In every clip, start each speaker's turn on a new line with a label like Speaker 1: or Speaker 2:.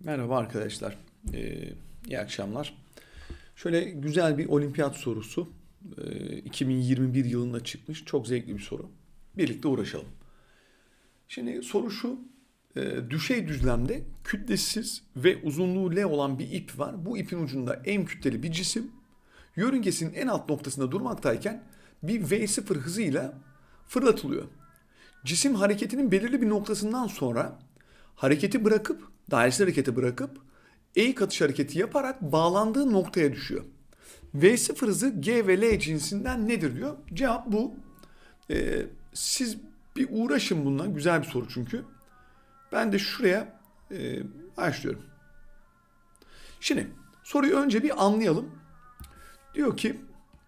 Speaker 1: Merhaba arkadaşlar. Ee, iyi akşamlar. Şöyle güzel bir olimpiyat sorusu. Ee, 2021 yılında çıkmış. Çok zevkli bir soru. Birlikte uğraşalım. Şimdi soru şu. Ee, düşey düzlemde kütlesiz ve uzunluğu L olan bir ip var. Bu ipin ucunda M kütleli bir cisim. Yörüngesinin en alt noktasında durmaktayken bir V0 hızıyla fırlatılıyor. Cisim hareketinin belirli bir noktasından sonra hareketi bırakıp, dairesel hareketi bırakıp eğik atış hareketi yaparak bağlandığı noktaya düşüyor. V0 hızı G ve L cinsinden nedir diyor. Cevap bu. Ee, siz bir uğraşın bununla. Güzel bir soru çünkü. Ben de şuraya e, başlıyorum. Şimdi soruyu önce bir anlayalım. Diyor ki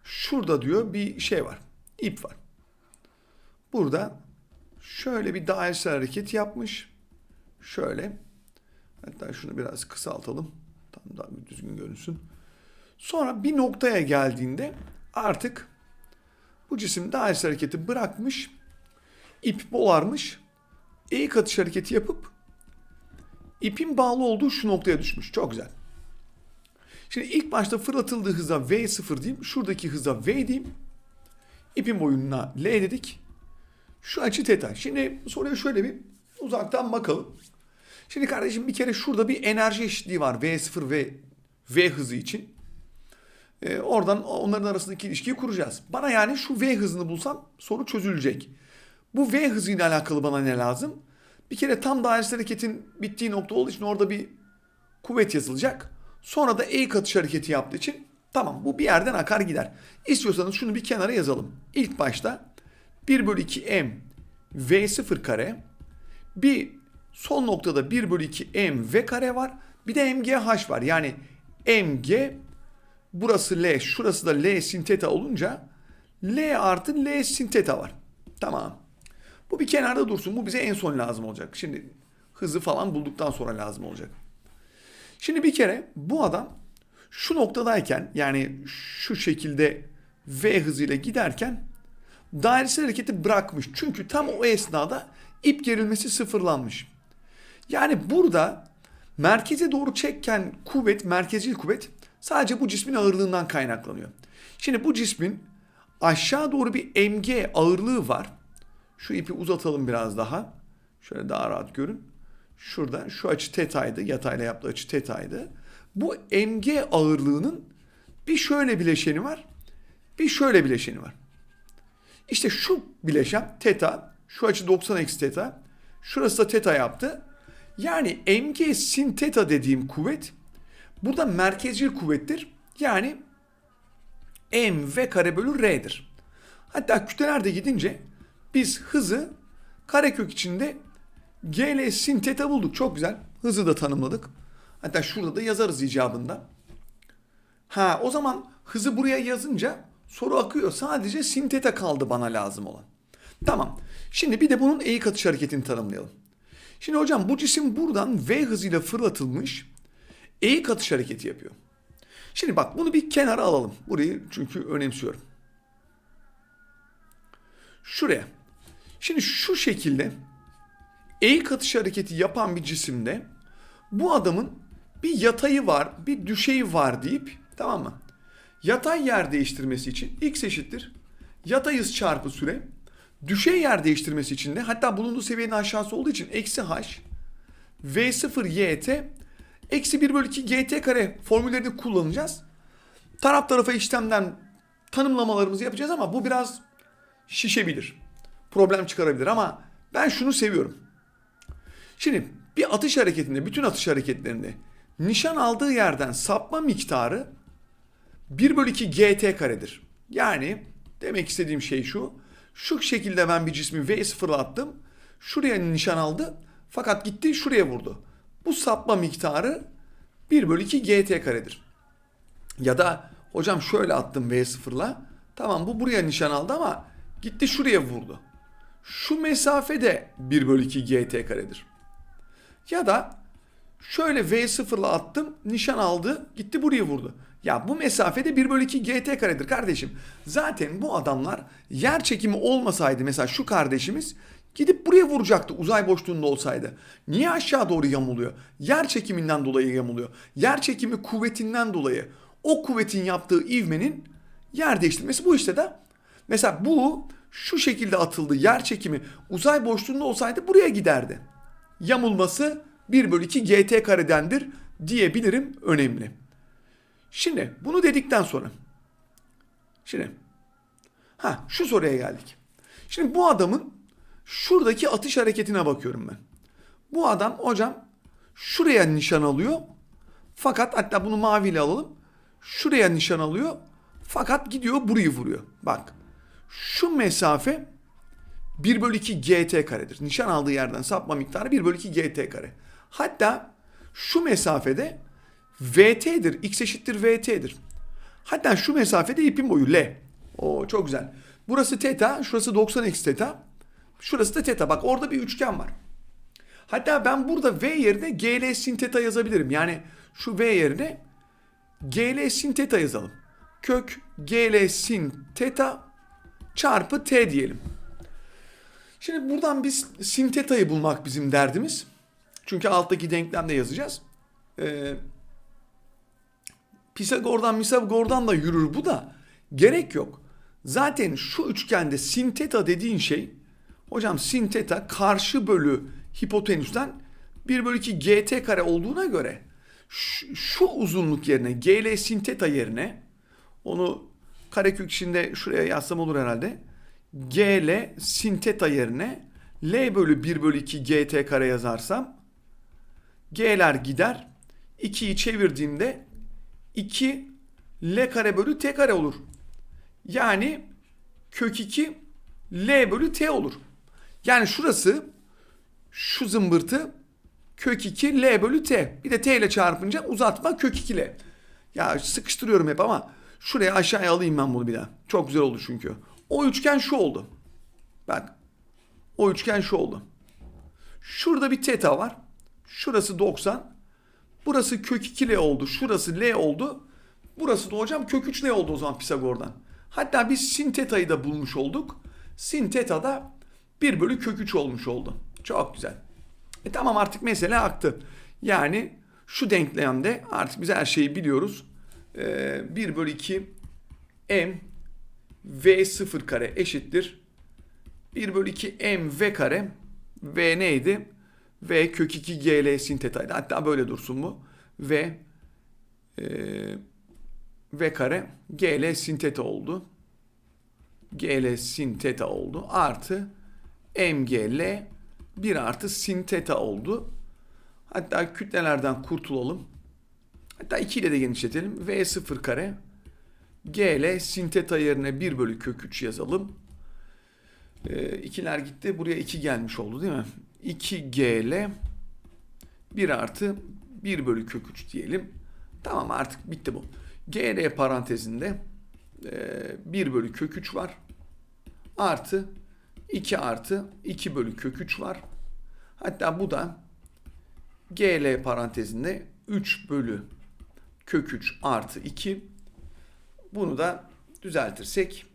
Speaker 1: şurada diyor bir şey var. İp var. Burada şöyle bir dairesel hareket yapmış. Şöyle. Hatta şunu biraz kısaltalım. Tam daha bir düzgün görünsün. Sonra bir noktaya geldiğinde artık bu cisim dairesel hareketi bırakmış. ip bolarmış. Eğik atış hareketi yapıp ipin bağlı olduğu şu noktaya düşmüş. Çok güzel. Şimdi ilk başta fırlatıldığı hıza V0 diyeyim. Şuradaki hıza V diyeyim. İpin boyuna L dedik. Şu açı teta. Şimdi soruya şöyle bir uzaktan bakalım. Şimdi kardeşim bir kere şurada bir enerji eşitliği var. V0 ve V hızı için. Ee, oradan onların arasındaki ilişkiyi kuracağız. Bana yani şu V hızını bulsam soru çözülecek. Bu V hızıyla alakalı bana ne lazım? Bir kere tam dairesel hareketin bittiği nokta olduğu için orada bir kuvvet yazılacak. Sonra da eğik atış hareketi yaptığı için tamam bu bir yerden akar gider. İstiyorsanız şunu bir kenara yazalım. İlk başta 1 bölü 2 m v0 kare bir son noktada 1 bölü 2 m v kare var. Bir de mgh var. Yani mg burası L şurası da L sin theta olunca L artı L sin theta var. Tamam. Bu bir kenarda dursun. Bu bize en son lazım olacak. Şimdi hızı falan bulduktan sonra lazım olacak. Şimdi bir kere bu adam şu noktadayken yani şu şekilde V hızıyla giderken dairesel hareketi bırakmış. Çünkü tam o esnada ip gerilmesi sıfırlanmış. Yani burada merkeze doğru çekken kuvvet, merkezil kuvvet sadece bu cismin ağırlığından kaynaklanıyor. Şimdi bu cismin aşağı doğru bir mg ağırlığı var. Şu ipi uzatalım biraz daha. Şöyle daha rahat görün. Şurada şu açı tetaydı. Yatayla yaptığı açı tetaydı. Bu mg ağırlığının bir şöyle bileşeni var. Bir şöyle bileşeni var. İşte şu bileşen teta. Şu açı 90 eksi teta. Şurası da teta yaptı. Yani mg sin teta dediğim kuvvet burada merkezcil kuvvettir. Yani m v kare bölü r'dir. Hatta kütleler de gidince biz hızı karekök içinde GL sin teta bulduk. Çok güzel. Hızı da tanımladık. Hatta şurada da yazarız icabında. Ha o zaman hızı buraya yazınca soru akıyor. Sadece sin teta kaldı bana lazım olan. Tamam. Şimdi bir de bunun eğik atış hareketini tanımlayalım. Şimdi hocam bu cisim buradan V hızıyla fırlatılmış eğik atış hareketi yapıyor. Şimdi bak bunu bir kenara alalım. Burayı çünkü önemsiyorum. Şuraya. Şimdi şu şekilde eğik atış hareketi yapan bir cisimde bu adamın bir yatayı var, bir düşeyi var deyip tamam mı? Yatay yer değiştirmesi için x eşittir. Yatay hız çarpı süre. Düşey yer değiştirmesi için de hatta bulunduğu seviyenin aşağısı olduğu için eksi h v0 yt eksi 1 bölü 2 gt kare formüllerini kullanacağız. Taraf tarafa işlemden tanımlamalarımızı yapacağız ama bu biraz şişebilir. Problem çıkarabilir ama ben şunu seviyorum. Şimdi bir atış hareketinde, bütün atış hareketlerinde nişan aldığı yerden sapma miktarı 1 bölü 2 gt karedir. Yani demek istediğim şey şu. Şu şekilde ben bir cismi V0'a attım. Şuraya nişan aldı. Fakat gitti şuraya vurdu. Bu sapma miktarı 1 bölü 2 gt karedir. Ya da hocam şöyle attım V0'la. Tamam bu buraya nişan aldı ama gitti şuraya vurdu. Şu mesafe de 1 bölü 2 gt karedir. Ya da şöyle V0'la attım nişan aldı gitti buraya vurdu. Ya bu mesafede 1 bölü 2 gt karedir kardeşim. Zaten bu adamlar yer çekimi olmasaydı mesela şu kardeşimiz Gidip buraya vuracaktı uzay boşluğunda olsaydı. Niye aşağı doğru yamuluyor? Yer çekiminden dolayı yamuluyor. Yer çekimi kuvvetinden dolayı. O kuvvetin yaptığı ivmenin yer değiştirmesi bu işte de. Mesela bu şu şekilde atıldı. Yer çekimi uzay boşluğunda olsaydı buraya giderdi. Yamulması 1 bölü 2 gt karedendir diyebilirim önemli. Şimdi bunu dedikten sonra. Şimdi ha şu soruya geldik. Şimdi bu adamın şuradaki atış hareketine bakıyorum ben. Bu adam hocam şuraya nişan alıyor. Fakat hatta bunu maviyle alalım. Şuraya nişan alıyor. Fakat gidiyor burayı vuruyor. Bak şu mesafe 1 bölü 2 gt karedir. Nişan aldığı yerden sapma miktarı 1 bölü 2 gt kare. Hatta şu mesafede vt'dir. x eşittir vt'dir. Hatta şu mesafede ipin boyu l. O çok güzel. Burası teta, şurası 90 eksi teta. Şurası da teta. Bak orada bir üçgen var. Hatta ben burada v yerine gl sin teta yazabilirim. Yani şu v yerine gl sin teta yazalım. Kök gl sin teta çarpı t diyelim. Şimdi buradan biz sin teta'yı bulmak bizim derdimiz. Çünkü alttaki denklemde yazacağız. Ee, Pisagor'dan Misagor'dan da yürür bu da gerek yok. Zaten şu üçgende sin teta dediğin şey hocam sin teta karşı bölü hipotenüsten 1 bölü 2 gt kare olduğuna göre şu, şu uzunluk yerine gl sin teta yerine onu karekök içinde şuraya yazsam olur herhalde. gl sin teta yerine l bölü 1 bölü 2 gt kare yazarsam g'ler gider. 2'yi çevirdiğimde 2 L kare bölü T kare olur. Yani kök 2 L bölü T olur. Yani şurası şu zımbırtı kök 2 L bölü T. Bir de T ile çarpınca uzatma kök 2 L. Ya sıkıştırıyorum hep ama şuraya aşağıya alayım ben bunu bir daha. Çok güzel oldu çünkü. O üçgen şu oldu. Bak. O üçgen şu oldu. Şurada bir teta var. Şurası 90. Burası kök 2 L oldu. Şurası L oldu. Burası da hocam kök 3 L oldu o zaman Pisagor'dan. Hatta biz sin teta'yı da bulmuş olduk. Sin teta da 1 bölü kök 3 olmuş oldu. Çok güzel. E tamam artık mesele aktı. Yani şu denklemde artık biz her şeyi biliyoruz. Ee, 1 bölü 2 m v 0 kare eşittir. 1 bölü 2 m v kare. v neydi? V kök 2 gl sin teta'ydı. Hatta böyle dursun bu. V e, V kare gl sin teta oldu. gl sin teta oldu. Artı mgl 1 artı sin teta oldu. Hatta kütlelerden kurtulalım. Hatta 2 ile de genişletelim. V 0 kare gl sin teta yerine 1 bölü kök 3 yazalım. E, ikiler gitti. Buraya 2 gelmiş oldu değil mi? 2gl 1 artı 1 bölü kök 3 diyelim. Tamam artık bitti bu. gr parantezinde 1 bölü kök 3 var. Artı 2 artı 2 bölü kök 3 var. Hatta bu da gl parantezinde 3 bölü kök 3 artı 2. Bunu da düzeltirsek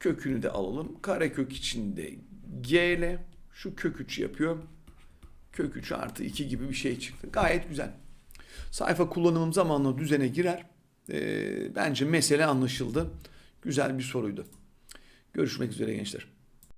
Speaker 1: kökünü de alalım. Karekök içinde gl şu kök 3 yapıyor. Kök 3 artı 2 gibi bir şey çıktı. Gayet güzel. Sayfa kullanımım zamanla düzene girer. E, bence mesele anlaşıldı. Güzel bir soruydu. Görüşmek üzere gençler.